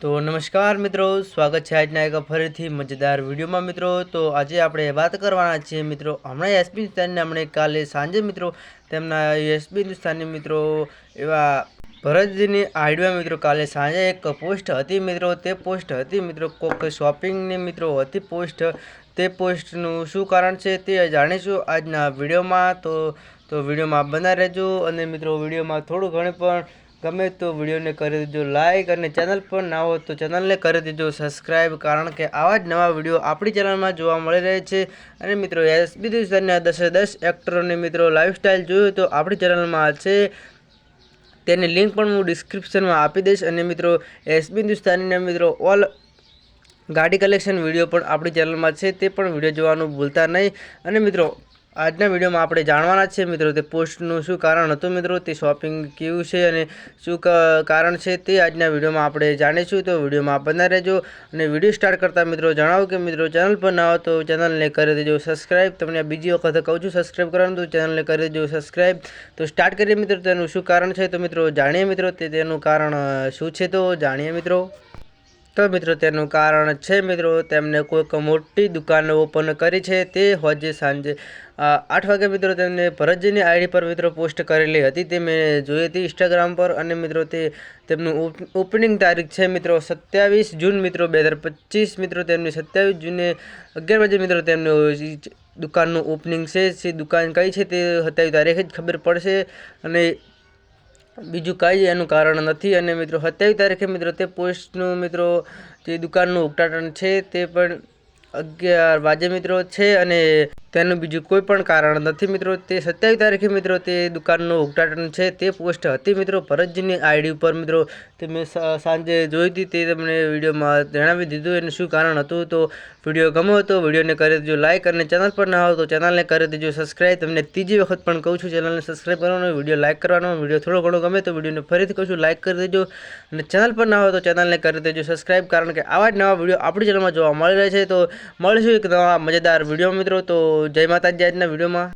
તો નમસ્કાર મિત્રો, સ્વાગત છે આજના એક ફરીથી મજેદાર વિડીયોમાં મિત્રો. તો આજે આપણે વાત કરવાના છીએ મિત્રો, હમણાં એસપી હિન્દુસ્તાનને હમણે કાલે સાંજે મિત્રો, તેમના એસપી હિન્દુસ્તાનની મિત્રો એવા ભરતજીની આઈડિયા મિત્રો કાલે સાંજે એક પોસ્ટ હતી મિત્રો, તે પોસ્ટ હતી મિત્રો કોક શોપિંગની મિત્રો હતી પોસ્ટ, તે પોસ્ટનું શું કારણ છે તે જાણીશું આજના વિડીયોમાં. તો તો વિડીયોમાં બના રહેજો અને મિત્રો વિડીયોમાં થોડું ઘણું પણ ગમે તો વિડીયોને કરી દેજો લાઈક અને ચેનલ પર ના હો તો ચેનલને કરી દેજો સબસ્ક્રાઈબ કારણ કે આવા જ નવા વીડિયો આપણી ચેનલમાં જોવા મળી રહે છે. અને મિત્રો એસબી દિવસના દસે દસ એક્ટરોની મિત્રો લાઈફસ્ટાઈલ જોયું તો આપણી ચેનલમાં છે. તેની લિંક પણ હું ડિસ્ક્રિપ્શનમાં આપી દઈશ. અને મિત્રો એસબી હિન્દુસ્તાનીના મિત્રો ઓલ ગાડી કલેક્શન વીડિયો પણ આપણી ચેનલમાં છે. તે પણ વીડિયો જોવાનું ભૂલતા નહીં. અને મિત્રો આજના વિડીયોમાં આપણે જાણવાના છે મિત્રો તે પોસ્ટનું શું કારણ હતું મિત્રો, તે શોપિંગ કેવું છે અને શું કારણ છે તે આજના વિડીયોમાં આપણે જાણીશું. તો વિડીયોમાં બના રહેજો અને વીડિયો સ્ટાર્ટ કરતાં મિત્રો જણાવો કે મિત્રો ચેનલ પર ના હો તો ચેનલને કરી દેજો સબસ્ક્રાઈબ તમને બીજી વખત કહું છું સબસ્ક્રાઈબ કરવાનું તો ચેનલને કરી દેજો સબસ્ક્રાઈબ તો સ્ટાર્ટ કરીએ મિત્રો તેનું શું કારણ છે તો મિત્રો જાણીએ મિત્રો તેનું કારણ શું છે તો જાણીએ મિત્રો. તો મિત્રો, તેનું કારણ છે મિત્રો, તેમને કોઈક મોટી દુકાન ઓપન કરી છે. તે હોજે સાંજે આઠ વાગે મિત્રો, તેમને ભરતજીની આઈડી પર મિત્રો પોસ્ટ કરેલી હતી. તે મેં જોઈ હતી ઇન્સ્ટાગ્રામ પર અને મિત્રો, તે તેમનું ઓપનિંગ તારીખ છે મિત્રો, સત્યાવીસ જૂન મિત્રો, બે હજાર પચીસ મિત્રો, તેમની સત્યાવીસ જૂને અગિયાર વાગે મિત્રો, તેમનું દુકાનનું ઓપનિંગ છે. જે દુકાન કઈ છે તે સત્યાવીસ તારીખે જ ખબર પડશે. અને બીજું કાંઈ એનું કારણ નથી. અને મિત્રો, સત્યાવીસ તારીખે મિત્રો તે પોસ્ટનું મિત્રો જે દુકાનનું ઉદ્ઘાટન છે તે પણ અગિયાર વાગે મિત્રો છે અને તેનું બીજું કોઈ પણ કારણ નથી મિત્રો. તે સત્યાવીસ તારીખે મિત્રો તે દુકાનનું ઉદઘાટન છે. તે પોસ્ટ હતી મિત્રો ભરતજીની આઈડી ઉપર મિત્રો. તે મેં સાંજે જોઈ હતી, તે તમને વિડીયોમાં જણાવી દીધું એનું શું કારણ હતું. તો વીડિયો ગમ્યો તો વિડીયોને કરી દેજો લાઇક અને ચેનલ પર ના હો તો ચેનલને કરી દેજો સબસ્ક્રાઈબ તમને ત્રીજી વખત પણ કહું છું ચેનલને સબસ્ક્રાઈબ કરવાનો, વીડિયો લાઇક કરવાનો. વીડિયો થોડો ઘણો ગમે તો વિડીયોને ફરીથી કહું છું લાઇક કરી દેજો. અને ચેનલ પર ના હોય તો ચેનલને કરી દેજો સબસ્ક્રાઈબ કારણ કે આવા જ નવા વીડિયો આપણી ચેનલમાં જોવા મળી રહે છે. તો મળીશું એક નવા મજેદાર વીડિયો મિત્રો. તો જય માતાજી આજના વિડીયોમાં.